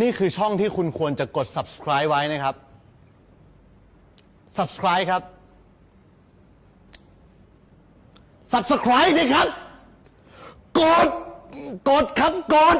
นี่คือช่องที่คุณควรจะกด subscribe ไว้นะครับ subscribe ครับ subscribe สิครับ กด กดครับ กด